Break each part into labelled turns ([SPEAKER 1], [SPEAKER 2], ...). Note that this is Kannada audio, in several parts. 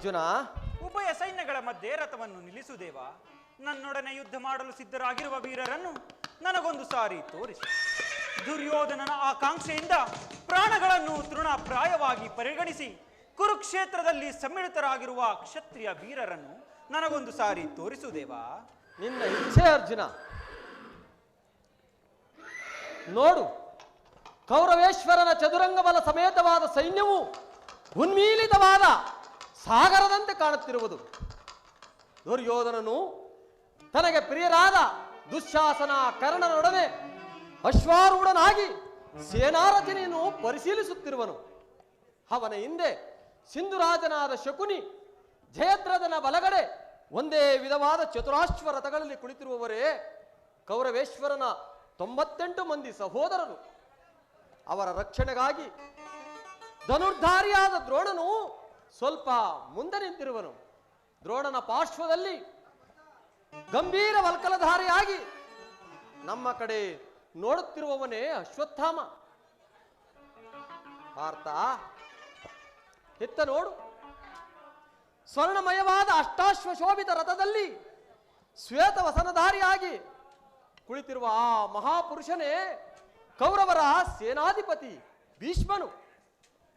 [SPEAKER 1] ಅರ್ಜುನ.
[SPEAKER 2] ಉಭಯ ಸೈನ್ಯಗಳ ಮಧ್ಯೆ ರಥವನ್ನು ನಿಲ್ಲಿಸುದೇವ. ನನ್ನೊಡನೆ ಯುದ್ಧ ಮಾಡಲು ಸಿದ್ಧರಾಗಿರುವ ವೀರರನ್ನು ನನಗೊಂದು ಸಾರಿ ತೋರಿಸಿ. ದುರ್ಯೋಧನನ ಆಕಾಂಕ್ಷೆಯಿಂದ ಪ್ರಾಣಗಳನ್ನು ತೃಣಪ್ರಾಯವಾಗಿ ಪರಿಗಣಿಸಿ ಕುರುಕ್ಷೇತ್ರದಲ್ಲಿ ಸಮ್ಮಿಳಿತರಾಗಿರುವ ಕ್ಷತ್ರಿಯ ವೀರರನ್ನು ನನಗೊಂದು ಸಾರಿ ತೋರಿಸು ದೇವ
[SPEAKER 1] ನಿನ್ನ ಇಚ್ಛೆ ಅರ್ಜುನ. ನೋಡು ಕೌರವೇಶ್ವರನ ಚದುರಂಗಬಲ ಸಮೇತವಾದ ಸೈನ್ಯವು ಉನ್ಮೀಲಿತವಾದ ಸಾಗರದಂತೆ ಕಾಣುತ್ತಿರುವುದು. ದುರ್ಯೋಧನನು ತನಗೆ ಪ್ರಿಯರಾದ ದುಶ್ಯಾಸನ ಕರ್ಣನೊಡನೆ ಅಶ್ವಾರೂಢನಾಗಿ ಸೇನಾರಚನೆಯನ್ನು ಪರಿಶೀಲಿಸುತ್ತಿರುವನು. ಅವನ ಹಿಂದೆ ಸಿಂಧುರಾಜನಾದ ಶಕುನಿ ಜಯದ್ರಥನ ಬಲಗಡೆ ಒಂದೇ ವಿಧವಾದ ಚತುರಾಶ್ವ ರಥಗಳಲ್ಲಿ ಕುಳಿತಿರುವವರೇ ಕೌರವೇಶ್ವರನ ತೊಂಬತ್ತೆಂಟು ಮಂದಿ ಸಹೋದರರು. ಅವರ ರಕ್ಷಣೆಗಾಗಿ ಧನುರ್ಧಾರಿಯಾದ ದ್ರೋಣನು ಸ್ವಲ್ಪ ಮುಂದೆ ನಿಂತಿರುವನು. ದ್ರೋಣನ ಪಾರ್ಶ್ವದಲ್ಲಿ ಗಂಭೀರ ವಲ್ಕಲಧಾರಿಯಾಗಿ ನಮ್ಮ ಕಡೆ ನೋಡುತ್ತಿರುವವನೇ ಅಶ್ವತ್ಥಾಮ. ಪಾರ್ಥ ಹೆತ್ತ ನೋಡು. ಸ್ವರ್ಣಮಯವಾದ ಅಷ್ಟಾಶ್ವ ಶೋಭಿತ ರಥದಲ್ಲಿ ಶ್ವೇತ ವಸನಧಾರಿಯಾಗಿ ಕುಳಿತಿರುವ ಆ ಮಹಾಪುರುಷನೇ ಕೌರವರ ಸೇನಾಧಿಪತಿ ಭೀಷ್ಮನು.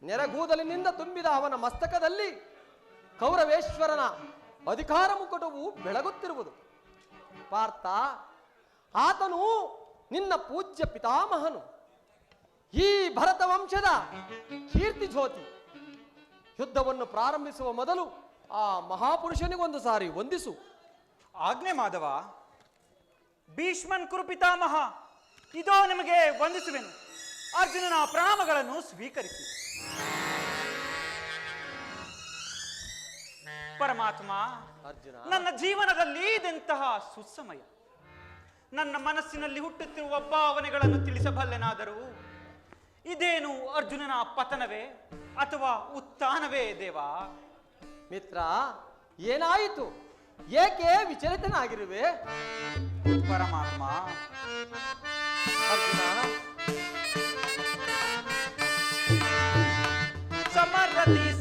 [SPEAKER 1] ನೆರಗೂದಲಿನಿಂದ ತುಂಬಿದ ಅವನ ಮಸ್ತಕದಲ್ಲಿ ಕೌರವೇಶ್ವರನ ಅಧಿಕಾರ ಮುಕುಟವು ಬೆಳಗುತ್ತಿರುವುದು. ಪಾರ್ಥ, ಆತನು ನಿನ್ನ ಪೂಜ್ಯ ಪಿತಾಮಹನು. ಈ ಭರತ ವಂಶದ ಕೀರ್ತಿ ಜ್ಯೋತಿ ಯುದ್ಧವನ್ನು ಪ್ರಾರಂಭಿಸುವ ಮೊದಲು ಆ ಮಹಾಪುರುಷನಿಗೊಂದು ಸಾರಿ ವಂದಿಸು.
[SPEAKER 2] ಆಜ್ಞೆ ಮಾಧವ, ಭೀಷ್ಮನ್ ಕುರುಪಿತಾಮಹ ಇದೋ ನಿಮಗೆ ವಂದಿಸುವೆನು. ಅರ್ಜುನನ ಪ್ರಾಮಗಳನ್ನು ಸ್ವೀಕರಿಸಿ. ಪರಮಾತ್ಮ
[SPEAKER 1] ಅರ್ಜುನ.
[SPEAKER 2] ನನ್ನ ಜೀವನದಲ್ಲಿ ಇದೆಂತಹ ಸುಸಮಯ. ನನ್ನ ಮನಸ್ಸಿನಲ್ಲಿ ಹುಟ್ಟುತ್ತಿರುವ ಭಾವನೆಗಳನ್ನು ತಿಳಿಸಬಲ್ಲೆನಾದರೂ ಇದೇನು ಅರ್ಜುನನ ಪತನವೇ ಅಥವಾ ಉತ್ಥಾನವೇ ದೇವಾ?
[SPEAKER 1] ಮಿತ್ರ ಏನಾಯಿತು? ಏಕೆ ವಿಚಲಿತನಾಗಿರುವೆ?
[SPEAKER 2] ಪರಮಾತ್ಮ
[SPEAKER 1] ಅರ್ಜುನ
[SPEAKER 2] ती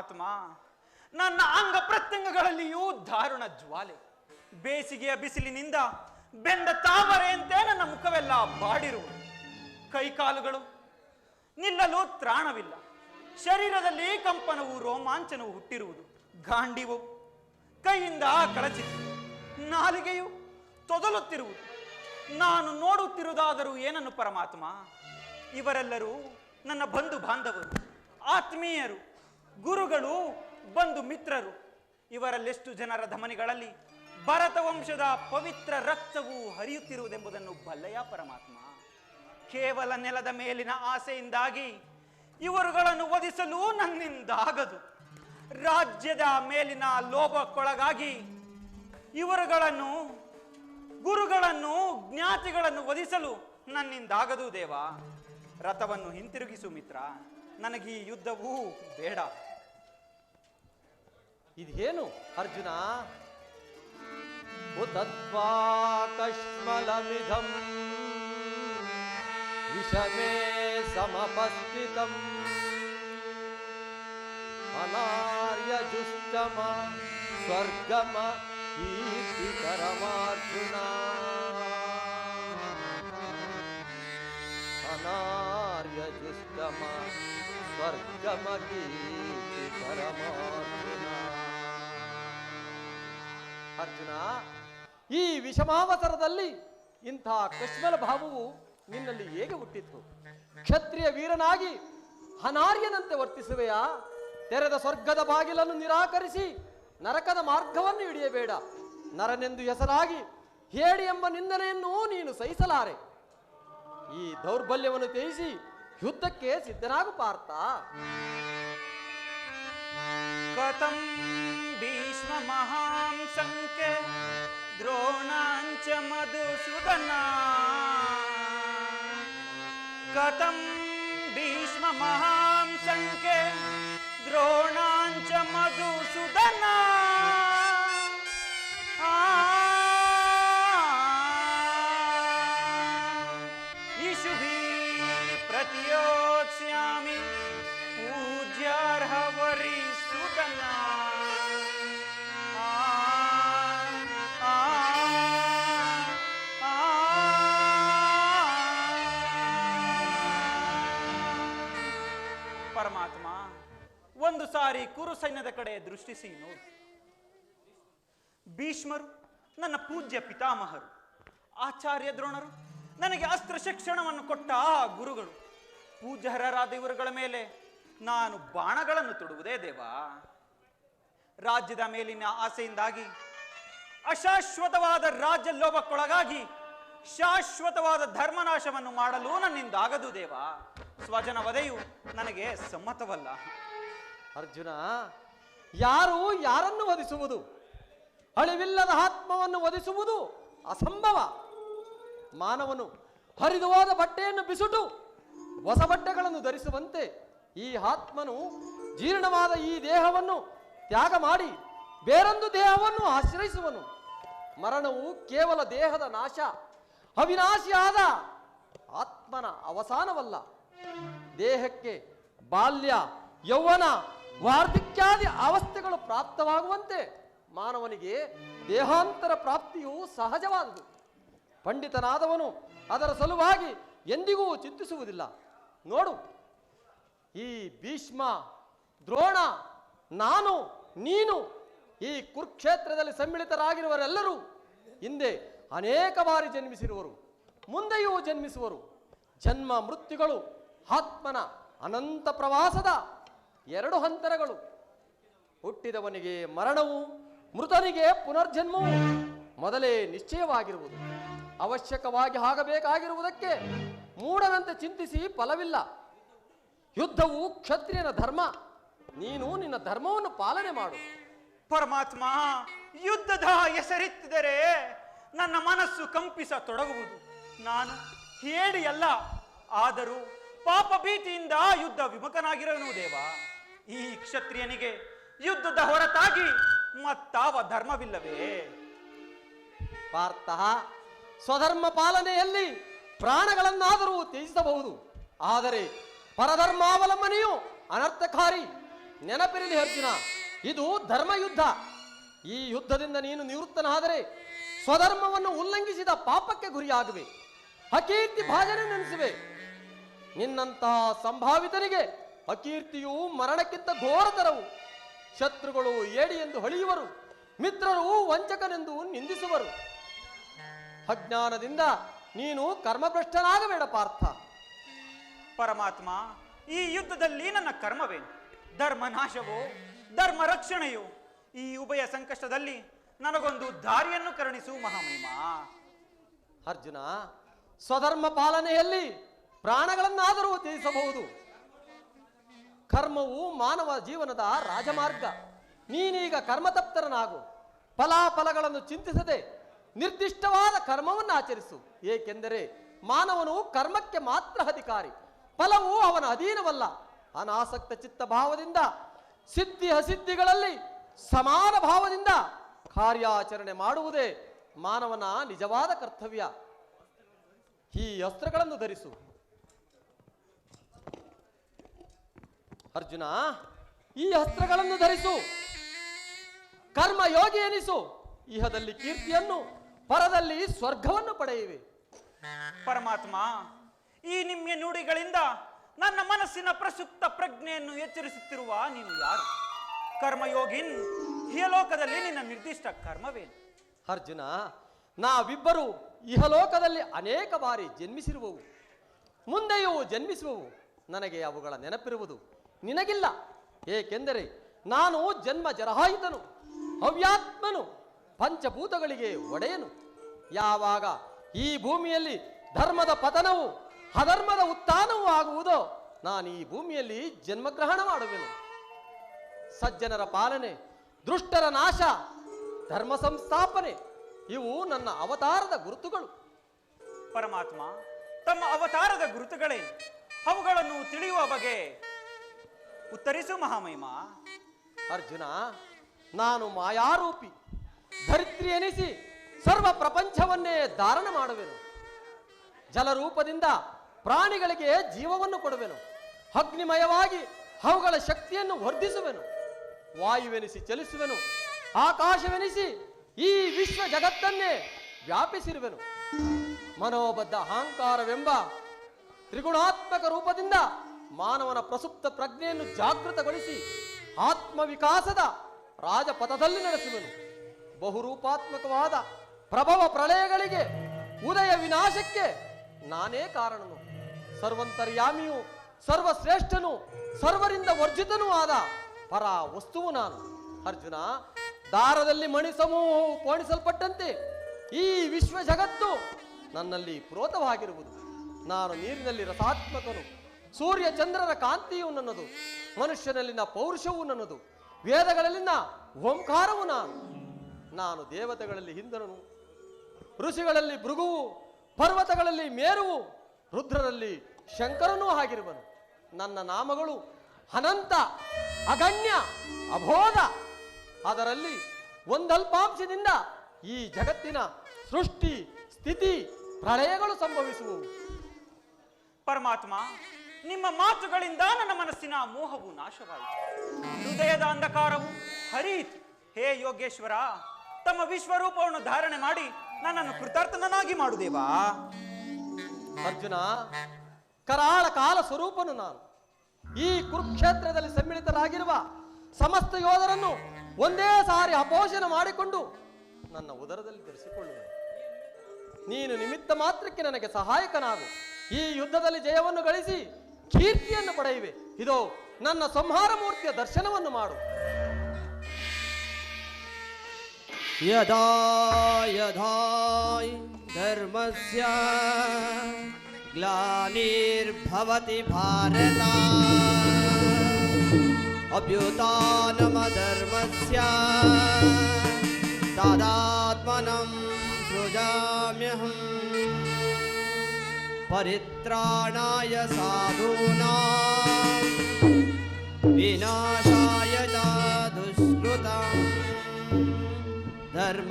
[SPEAKER 2] ಪರಮಾತ್ಮ ನನ್ನ ಅಂಗ ಪ್ರತ್ಯಂಗಗಳಲ್ಲಿಯೂ ದಾರುಣ ಜ್ವಾಲೆ. ಬೇಸಿಗೆಯ ಬಿಸಿಲಿನಿಂದ ಬೆಂದ ತಾಮರೆಯಂತೆ ನನ್ನ ಮುಖವೆಲ್ಲ ಬಾಡಿರುವುದು. ಕೈಕಾಲುಗಳು, ನಿಲ್ಲಲು ತ್ರಾಣವಿಲ್ಲ. ಶರೀರದಲ್ಲಿ ಕಂಪನವು ರೋಮಾಂಚನವು ಹುಟ್ಟಿರುವುದು. ಗಾಂಡಿವು, ಕೈಯಿಂದ ಕಳಚಿತು ನಾಲಿಗೆಯು ತೊದಲುತ್ತಿರುವುದು. ನಾನು ನೋಡುತ್ತಿರುವುದಾದರೂ ಏನನ್ನು ಪರಮಾತ್ಮ? ಇವರೆಲ್ಲರೂ ನನ್ನ ಬಂಧು ಬಾಂಧವರು, ಆತ್ಮೀಯರು. ಗುರುಗಳು ಬಂಧು ಮಿತ್ರರು. ಇವರಲ್ಲೆಷ್ಟು ಜನರ ಧಮನಿಗಳಲ್ಲಿ ಭರತ ವಂಶದ ಪವಿತ್ರ ರಕ್ತವು ಹರಿಯುತ್ತಿರುವುದೆಂಬುದನ್ನು ಬಲ್ಲಯ ಪರಮಾತ್ಮ. ಕೇವಲ ನೆಲದ ಮೇಲಿನ ಆಸೆಯಿಂದಾಗಿ ಇವರುಗಳನ್ನು ವಧಿಸಲು ನನ್ನಿಂದಾಗದು. ರಾಜ್ಯದ ಮೇಲಿನ ಲೋಭಕ್ಕೊಳಗಾಗಿ ಇವರುಗಳನ್ನು, ಗುರುಗಳನ್ನು, ಜ್ಞಾತಿಗಳನ್ನು ವಧಿಸಲು ನನ್ನಿಂದಾಗದು ದೇವ. ರಥವನ್ನು ಹಿಂತಿರುಗಿಸು ಮಿತ್ರ. ನನಗೆ ಈ ಯುದ್ಧವೂ ಬೇಡ.
[SPEAKER 1] ಇದೇನು ಅರ್ಜುನ ಉತತ್ವಾ ಕಶ್ಮಲಮಿಧಂ ವಿಷಮೇ ಸಮಪಸ್ಥಿತಂ ಅನಾರ್ಯ ಜುಷ್ಟ ಜಿಷ್ಟಮ ಸ್ವರ್ಗಮ ಕೀರ್ತಿಕರಮಾರ್ಜುನ ಅನಾರ್ಯ ಜಿಷ್ಟಮ ಸ್ವರ್ಗಮ ಕೀರ್ತಿಕರಮಾರ್ಜುನ ಅರ್ಜುನ, ಈ ವಿಷಮಾವತರದಲ್ಲಿ ಇಂಥ ಕಶ್ಮಲ ಭಾವವು ನಿನ್ನಲ್ಲಿ ಹೇಗೆ ಹುಟ್ಟಿತ್ತು? ಕ್ಷತ್ರಿಯ ವೀರನಾಗಿ ಅನಾರ್ಯನಂತೆ ವರ್ತಿಸುವೆಯಾ? ತೆರೆದ ಸ್ವರ್ಗದ ಬಾಗಿಲನ್ನು ನಿರಾಕರಿಸಿ ನರಕದ ಮಾರ್ಗವನ್ನು ಹಿಡಿಯಬೇಡ. ನರನೆಂದು ಹೆಸರಾಗಿ ಹೇಳಿ ಎಂಬ ನಿಂದನೆಯನ್ನು ನೀನು ಸಹಿಸಲಾರೆ. ಈ ದೌರ್ಬಲ್ಯವನ್ನು ತ್ಯಜಿಸಿ ಯುದ್ಧಕ್ಕೆ ಸಿದ್ಧನಾಗು ಪಾರ್ಥ.
[SPEAKER 2] भीष्ममहां शङ्क द्रोणाञ्च मधुसूदना। कथं भीष्ममहां महां द्रोणाञ्च मधुसूदना? ಸಾರಿ ಕುರು ಸೈನ್ಯದ ಕಡೆ ದೃಷ್ಟಿಸಿ ನೋಡು. ಭೀಷ್ಮರು, ನನ್ನ ಪೂಜ್ಯ ಪಿತಾಮಹರು, ಆಚಾರ್ಯ ದ್ರೋಣರು, ನನಗೆ ಅಸ್ತ್ರ ಶಿಕ್ಷಣವನ್ನು ಕೊಟ್ಟ ಆ ಗುರುಗಳು ಪೂಜ್ಯಹರರಾದ ಇವರುಗಳ ಮೇಲೆ ನಾನು ಬಾಣಗಳನ್ನು ತೊಡುವುದೇ ದೇವ. ರಾಜ್ಯದ ಮೇಲಿನ ಆಸೆಯಿಂದಾಗಿ, ಅಶಾಶ್ವತವಾದ ರಾಜ್ಯ ಲೋಭಕ್ಕೊಳಗಾಗಿ ಶಾಶ್ವತವಾದ ಧರ್ಮನಾಶವನ್ನು ಮಾಡಲು ನನ್ನಿಂದಾಗದು ದೇವ. ಸ್ವಜನ ವಧೆಯು ನನಗೆ ಸಮ್ಮತವಲ್ಲ.
[SPEAKER 1] ಅರ್ಜುನ, ಯಾರು ಯಾರನ್ನು ವಧಿಸುವುದು? ಅಳಿವಿಲ್ಲದ ಆತ್ಮವನ್ನು ವಧಿಸುವುದು ಅಸಂಭವ. ಮಾನವನು ಹರಿದು ಬಟ್ಟೆಯನ್ನು ಬಿಸುಟು, ಹೊಸ ಬಟ್ಟೆಗಳನ್ನು ಧರಿಸುವಂತೆ ಈ ಆತ್ಮನು ಜೀರ್ಣವಾದ ಈ ದೇಹವನ್ನು ತ್ಯಾಗ ಮಾಡಿ ಬೇರೊಂದು ದೇಹವನ್ನು ಆಶ್ರಯಿಸುವನು. ಮರಣವು ಕೇವಲ ದೇಹದ ನಾಶ, ಅವಿನಾಶಿಯಾದ ಆತ್ಮನ ಅವಸಾನವಲ್ಲ. ದೇಹಕ್ಕೆ ಬಾಲ್ಯ, ಯೌವನ ವಾರ್ಧಕ್ಯಾದಿ ಅವಸ್ಥೆಗಳು ಪ್ರಾಪ್ತವಾಗುವಂತೆ ಮಾನವನಿಗೆ ದೇಹಾಂತರ ಪ್ರಾಪ್ತಿಯು ಸಹಜವಾದುದು. ಪಂಡಿತನಾದವನು ಅದರ ಸಲುವಾಗಿ ಎಂದಿಗೂ ಚಿಂತಿಸುವುದಿಲ್ಲ. ನೋಡು, ಈ ಭೀಷ್ಮ, ದ್ರೋಣ, ನಾನು, ನೀನು ಈ ಕುರುಕ್ಷೇತ್ರದಲ್ಲಿ ಸಮ್ಮಿಳಿತರಾಗಿರುವರೆಲ್ಲರೂ ಹಿಂದೆ ಅನೇಕ ಬಾರಿ ಜನ್ಮಿಸಿರುವರು. ಮುಂದೆಯೂ ಜನ್ಮಿಸುವರು. ಜನ್ಮ ಮೃತ್ಯುಗಳು ಆತ್ಮನ ಅನಂತ ಪ್ರವಾಸದ ಎರಡು ಹಂತರಗಳು. ಹುಟ್ಟಿದವನಿಗೆ ಮರಣವು, ಮೃತನಿಗೆ ಪುನರ್ಜನ್ಮವು ಮೊದಲೇ ನಿಶ್ಚಯವಾಗಿರುವುದು. ಅವಶ್ಯಕವಾಗಿ ಆಗಬೇಕಾಗಿರುವುದಕ್ಕೆ ಮೂಢನಂತೆ ಚಿಂತಿಸಿ ಫಲವಿಲ್ಲ. ಯುದ್ಧವು ಕ್ಷತ್ರಿಯನ ಧರ್ಮ. ನೀನು ನಿನ್ನ ಧರ್ಮವನ್ನು ಪಾಲನೆ ಮಾಡು.
[SPEAKER 2] ಪರಮಾತ್ಮ, ಯುದ್ಧದ ಹೆಸರಿತ್ತಿದರೆ ನನ್ನ ಮನಸ್ಸು ಕಂಪಿಸ ತೊಡಗುವುದು ನಾನು ಹೇಳಿಯಲ್ಲ ಆದರೂ ಪಾಪ ಭೀತಿಯಿಂದ ಯುದ್ಧ ವಿಮುಖನಾಗಿರನು ದೇವ. ಈ ಕ್ಷತ್ರಿಯನಿಗೆ ಯುದ್ಧದ ಹೊರತಾಗಿ ಮತ್ತಾವ ಧರ್ಮವಿಲ್ಲವೇ?
[SPEAKER 1] ಪಾರ್ಥ ಸ್ವಧರ್ಮ ಪಾಲನೆಯಲ್ಲಿ ಪ್ರಾಣಗಳನ್ನಾದರೂ ತ್ಯಜಿಸಬಹುದು. ಆದರೆ ಪರಧರ್ಮಾವಲಂಬನೆಯು ಅನರ್ಥಕಾರಿ. ನೆನಪಿರಲಿ ಅರ್ಜುನ, ಇದು ಧರ್ಮ ಯುದ್ಧ ಈ ಯುದ್ಧದಿಂದ ನೀನು ನಿವೃತ್ತನಾದರೆ ಸ್ವಧರ್ಮವನ್ನು ಉಲ್ಲಂಘಿಸಿದ ಪಾಪಕ್ಕೆ ಗುರಿಯಾಗುವೆ. ಅಕೀರ್ತಿ ಭಾಜನೆ ನೆನೆಸುವೆ ನಿನ್ನಂತಹ ಸಂಭಾವಿತನಿಗೆ ಅಕೀರ್ತಿಯು ಮರಣಕ್ಕಿಂತ ಘೋರತರವು. ಶತ್ರುಗಳು ಏಡಿ ಎಂದು ಹೊಳೆಯುವರು ಮಿತ್ರರು ವಂಚಕನೆಂದು ನಿಂದಿಸುವರು. ಅಜ್ಞಾನದಿಂದ ನೀನು ಕರ್ಮಭ್ರಷ್ಟನಾಗಬೇಡ ಪಾರ್ಥ.
[SPEAKER 2] ಪರಮಾತ್ಮ ಈ ಯುದ್ಧದಲ್ಲಿ ನನ್ನ ಕರ್ಮವೇನು ಧರ್ಮ ನಾಶವೋ? ಧರ್ಮ ರಕ್ಷಣೆಯೋ? ಈ ಉಭಯ ಸಂಕಷ್ಟದಲ್ಲಿ ನನಗೊಂದು ದಾರಿಯನ್ನು ಕರುಣಿಸು ಮಹಾಮಹಿಮ.
[SPEAKER 1] ಅರ್ಜುನ ಸ್ವಧರ್ಮ ಪಾಲನೆಯಲ್ಲಿ ಪ್ರಾಣಗಳನ್ನಾದರೂ ತ್ಯಜಿಸಬಹುದು. ಕರ್ಮವು ಮಾನವ ಜೀವನದ ರಾಜಮಾರ್ಗ. ನೀನೀಗ ಕರ್ಮತಪ್ತರನಾಗು. ಫಲಾಫಲಗಳನ್ನು ಚಿಂತಿಸದೆ ನಿರ್ದಿಷ್ಟವಾದ ಕರ್ಮವನ್ನು ಆಚರಿಸು. ಏಕೆಂದರೆ ಮಾನವನು ಕರ್ಮಕ್ಕೆ ಮಾತ್ರ ಅಧಿಕಾರಿ. ಫಲವು ಅವನ ಅಧೀನವಲ್ಲ. ಅನಾಸಕ್ತ ಚಿತ್ತ ಭಾವದಿಂದ, ಸಿದ್ಧಿ ಅಸಿದ್ಧಿಗಳಲ್ಲಿ ಸಮಾನ ಭಾವದಿಂದ ಕಾರ್ಯಾಚರಣೆ ಮಾಡುವುದೇ ಮಾನವನ ನಿಜವಾದ ಕರ್ತವ್ಯ. ಈ ಅಸ್ತ್ರಗಳನ್ನು ಧರಿಸು. ಅರ್ಜುನ ಈ ಅಸ್ತ್ರಗಳನ್ನು ಧರಿಸು. ಕರ್ಮ ಯೋಗಿ ಎನಿಸು. ಇಹದಲ್ಲಿ ಕೀರ್ತಿಯನ್ನು ಪರದಲ್ಲಿ ಸ್ವರ್ಗವನ್ನು ಪಡೆಯಿವೆ.
[SPEAKER 2] ಪರಮಾತ್ಮ ಈ ನಿಮ್ಮ ನುಡಿಗಳಿಂದ ನನ್ನ ಮನಸ್ಸಿನ ಪ್ರಸುಪ್ತ ಪ್ರಜ್ಞೆಯನ್ನು ಎಚ್ಚರಿಸುತ್ತಿರುವ ನೀನು ಯಾರು? ಕರ್ಮಯೋಗಿನ್ ಇಹಲೋಕದಲ್ಲಿ ನಿನ್ನ ನಿರ್ದಿಷ್ಟ ಕರ್ಮವೇನು?
[SPEAKER 1] ಅರ್ಜುನ ನಾವಿಬ್ಬರು ಇಹಲೋಕದಲ್ಲಿ ಅನೇಕ ಬಾರಿ ಜನ್ಮಿಸಿರುವವು. ಮುಂದೆಯೂ ಜನ್ಮಿಸುವವು. ನನಗೆ ಅವುಗಳ ನೆನಪಿರುವುದು. ನಿನಗಿಲ್ಲ. ಏಕೆಂದರೆ ನಾನು ಜನ್ಮ ಜರಹಾಯಿತನು ಅವ್ಯಾತ್ಮನು ಪಂಚಭೂತಗಳಿಗೆ ಒಡೆಯನು. ಯಾವಾಗ ಈ ಭೂಮಿಯಲ್ಲಿ ಧರ್ಮದ ಪತನವು ಅಧರ್ಮದ ಉತ್ಥಾನವೂ ಆಗುವುದೋ ನಾನು ಈ ಭೂಮಿಯಲ್ಲಿ ಜನ್ಮಗ್ರಹಣ ಮಾಡುವೆನು. ಸಜ್ಜನರ ಪಾಲನೆ, ದುಷ್ಟರ ನಾಶ, ಧರ್ಮ ಸಂಸ್ಥಾಪನೆ, ಇವು ನನ್ನ ಅವತಾರದ ಗುರುತುಗಳು.
[SPEAKER 2] ಪರಮಾತ್ಮ, ತಮ್ಮ ಅವತಾರದ ಗುರುತುಗಳೇ ಅವುಗಳನ್ನು ತಿಳಿಯುವ ಬಗೆ ಉತ್ತರಿಸು ಮಹಾಮಹಿಮ.
[SPEAKER 1] ಅರ್ಜುನ, ನಾನು ಮಾಯಾರೂಪಿ, ಧರಿತ್ರಿ ಎನಿಸಿ ಸರ್ವ ಪ್ರಪಂಚವನ್ನೇ ಧಾರಣ ಮಾಡುವೆನು. ಜಲರೂಪದಿಂದ ಪ್ರಾಣಿಗಳಿಗೆ ಜೀವವನ್ನು ಕೊಡುವೆನು. ಅಗ್ನಿಮಯವಾಗಿ ಅವುಗಳ ಶಕ್ತಿಯನ್ನು ವರ್ಧಿಸುವೆನು. ವಾಯುವೆನಿಸಿ ಚಲಿಸುವೆನು. ಆಕಾಶವೆನಿಸಿ ಈ ವಿಶ್ವ ಜಗತ್ತನ್ನೇ ವ್ಯಾಪಿಸಿರುವೆನು. ಮನೋಬದ್ಧ ಅಹಂಕಾರವೆಂಬ ತ್ರಿಗುಣಾತ್ಮಕ ರೂಪದಿಂದ ಮಾನವನ ಪ್ರಸುಪ್ತ ಪ್ರಜ್ಞೆಯನ್ನು ಜಾಗೃತಗೊಳಿಸಿ ಆತ್ಮವಿಕಾಸದ ರಾಜಪಥದಲ್ಲಿ ನಡೆಸುವನು. ಬಹುರೂಪಾತ್ಮಕವಾದ ಪ್ರಭವ ಪ್ರಳಯಗಳಿಗೆ ಉದಯ ವಿನಾಶಕ್ಕೆ ನಾನೇ ಕಾರಣನು. ಸರ್ವಂತರ್ಯಾಮಿಯು, ಸರ್ವಶ್ರೇಷ್ಠನು, ಸರ್ವರಿಂದ ವರ್ಜಿತನೂ ಆದ ಪರ ವಸ್ತುವು ನಾನು. ಅರ್ಜುನ, ದಾರದಲ್ಲಿ ಮಣಿ ಸಮೂಹವು ಪೋಣಿಸಲ್ಪಟ್ಟಂತೆ ಈ ವಿಶ್ವ ಜಗತ್ತು ನನ್ನಲ್ಲಿ ಪ್ರೋತವಾಗಿರುವುದು. ನಾನು ನೀರಿನಲ್ಲಿ ರಸಾತ್ಮಕನು. ಸೂರ್ಯ ಚಂದ್ರರ ಕಾಂತಿಯು ನನ್ನದು, ಮನುಷ್ಯನಲ್ಲಿನ ಪೌರುಷವು ನನ್ನದು, ವೇದಗಳಲ್ಲಿನ ಓಂಕಾರವು ನಾನು. ನಾನು ದೇವತೆಗಳಲ್ಲಿ ಹಿಂದರನು, ಋಷಿಗಳಲ್ಲಿ ಭೃಗುವು, ಪರ್ವತಗಳಲ್ಲಿ ಮೇರುವು, ರುದ್ರರಲ್ಲಿ ಶಂಕರನೂ ಆಗಿರುವನು. ನನ್ನ ನಾಮಗಳು ಅನಂತ, ಅಗಣ್ಯ, ಅಬೋಧ. ಅದರಲ್ಲಿ ಒಂದಲ್ಪಾಂಶದಿಂದ ಈ ಜಗತ್ತಿನ ಸೃಷ್ಟಿ, ಸ್ಥಿತಿ, ಪ್ರಳಯಗಳು ಸಂಭವಿಸುವು
[SPEAKER 2] ಪರಮಾತ್ಮ ನಿಮ್ಮ ಮಾತುಗಳಿಂದ ನನ್ನ ಮನಸ್ಸಿನ ಮೋಹವು ನಾಶವಾಯಿತು. ಹೃದಯದ ಅಂಧಕಾರವು ಹರಿಯಿತು. ಹೇ ಯೋಗೇಶ್ವರ, ತಮ್ಮ ವಿಶ್ವರೂಪವನ್ನು ಧಾರಣೆ ಮಾಡಿ ನನ್ನನ್ನು ಕೃತಾರ್ಥನನ್ನಾಗಿ ಮಾಡುದೇವಾ
[SPEAKER 1] ಅರ್ಜುನ, ಕರಾಳ ಕಾಲ ಸ್ವರೂಪನು ನಾನು. ಈ ಕುರುಕ್ಷೇತ್ರದಲ್ಲಿ ಸಮ್ಮಿಳಿತರಾಗಿರುವ ಸಮಸ್ತ ಯೋಧರನ್ನು ಒಂದೇ ಸಾರಿ ಅಪೋಷಣ ಮಾಡಿಕೊಂಡು ನನ್ನ ಉದರದಲ್ಲಿ ಧರಿಸಿಕೊಳ್ಳುವೆ ನೀನು ನಿಮಿತ್ತ ಮಾತ್ರಕ್ಕೆ ನನಗೆ ಸಹಾಯಕನಾಗು. ಈ ಯುದ್ಧದಲ್ಲಿ ಜಯವನ್ನು ಗಳಿಸಿ ಕೀರ್ತಿಯನ್ನು ಪಡೆಯುವೆ. ಇದೋ, ನನ್ನ ಸಂಹಾರ ಮೂರ್ತಿಯ ದರ್ಶನವನ್ನು ಮಾಡು.
[SPEAKER 3] ಯದಾ, ಯದಾಯ್ ಧರ್ಮಸ್ಯ ಗ್ಲಾನಿರ್ಭವತಿ ಭಾರತ. ಅಭ್ಯುತಾನಮಧರ್ಮಸ್ಯ ತದಾತ್ಮನಂ ಸೃಜಾಮ್ಯಹಂ. परित्राणाय साधूनां। विनाशाय च दुष्कृतम् धर्म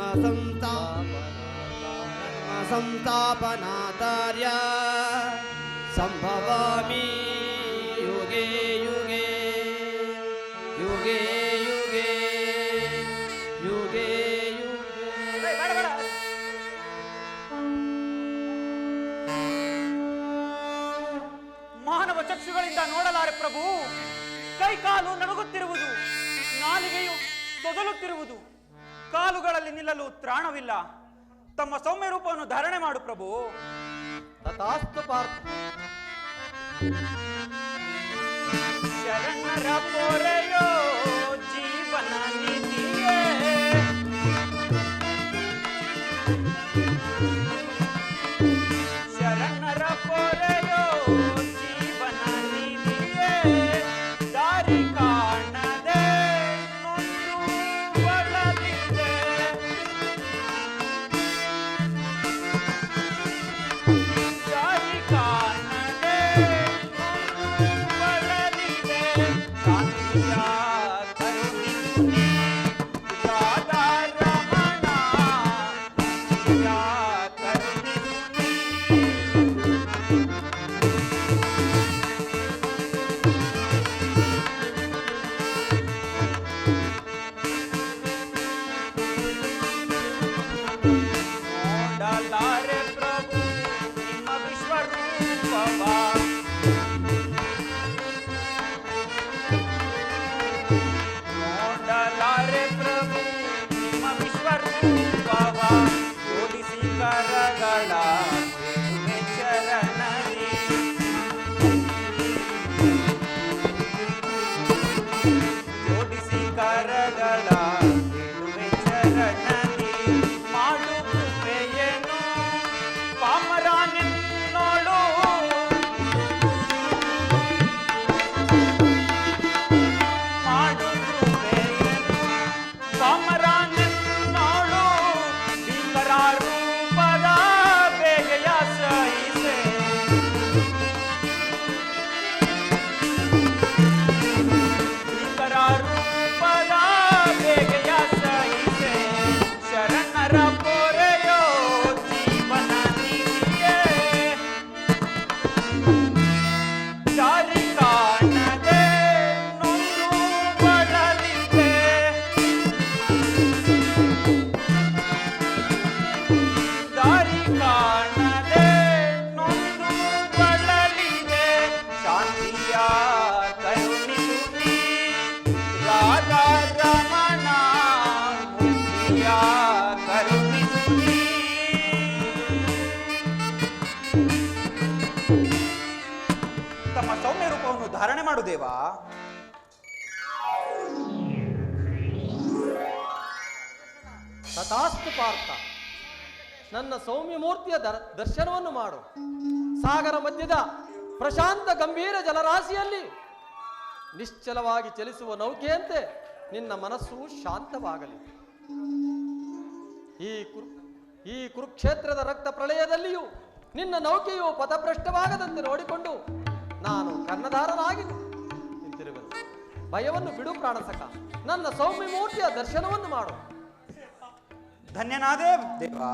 [SPEAKER 3] संतापनातार्य सम्भवामि
[SPEAKER 2] ಪ್ರಭು ಕೈ ಕಾಲು ನಡುಗುತ್ತಿರುವುದು ನಾಲಿಗೆಯು ತೊದಲುತ್ತಿರುವುದು. ಕಾಲುಗಳಲ್ಲಿ ನಿಲ್ಲಲು ತ್ರಾಣವಿಲ್ಲ. ತಮ್ಮ ಸೌಮ್ಯ ರೂಪವನ್ನು ಧಾರಣೆ ಮಾಡು ಪ್ರಭು.
[SPEAKER 1] ತಥಾಸ್ತು ಪಾರ್ಥ.
[SPEAKER 2] ಶರಣರ ಪೊರೆಯೋ
[SPEAKER 1] ದರ್ಶನವನ್ನು ಮಾಡು. ಸಾಗರ ಮಧ್ಯದ ಪ್ರಶಾಂತ ಗಂಭೀರ ಜಲರಾಶಿಯಲ್ಲಿ ನಿಶ್ಚಲವಾಗಿ ಚಲಿಸುವ ನೌಕೆಯಂತೆ ನಿನ್ನ ಮನಸ್ಸು ಶಾಂತವಾಗಲಿ. ಈ ಕುರು, ಈ ಕುರುಕ್ಷೇತ್ರದ ರಕ್ತ ಪ್ರಳಯದಲ್ಲಿಯೂ ನಿನ್ನ ನೌಕೆಯು ಪಥಭ್ರಷ್ಟವಾಗದಂತೆ ನೋಡಿಕೊಂಡು ನಾನು ಕರ್ಣಧಾರನಾಗಿ ನಿಂತಿರುವೆನು. ಭಯವನ್ನು ಬಿಡು ಪ್ರಾಣಸಕ. ನನ್ನ ಸೌಮ್ಯ ಮೂರ್ತಿಯ ದರ್ಶನವನ್ನು ಮಾಡು.
[SPEAKER 2] ಧನ್ಯನಾದೇ ದೇವಾ